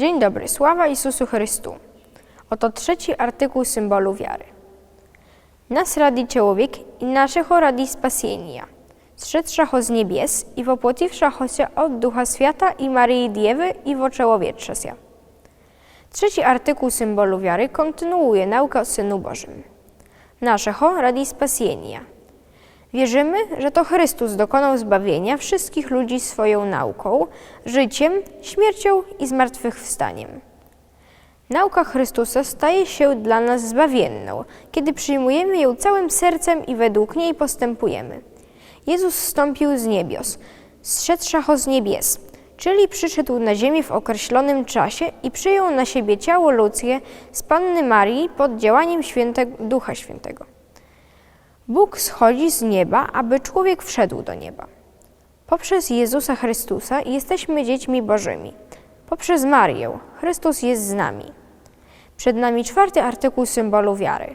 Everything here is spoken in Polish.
Dzień dobry, sława Isusu Chrystu. Oto trzeci artykuł symbolu wiary. Nas radi człowiek i naszego radi spasienia. Zszedłszacho z niebies i wopłotiwszacho się od Ducha Świata i Maryi Diewy i woczłowiecza się. Trzeci artykuł symbolu wiary kontynuuje naukę o Synu Bożym. Naszego radi spasienia. Wierzymy, że to Chrystus dokonał zbawienia wszystkich ludzi swoją nauką, życiem, śmiercią i zmartwychwstaniem. Nauka Chrystusa staje się dla nas zbawienną, kiedy przyjmujemy ją całym sercem i według niej postępujemy. Jezus zstąpił z niebios, zszedł z niebies, czyli przyszedł na ziemię w określonym czasie i przyjął na siebie ciało ludzkie z Panny Marii pod działaniem świętego, Ducha Świętego. Bóg schodzi z nieba, aby człowiek wszedł do nieba. Poprzez Jezusa Chrystusa jesteśmy dziećmi Bożymi. Poprzez Marię Chrystus jest z nami. Przed nami czwarty artykuł symbolu wiary.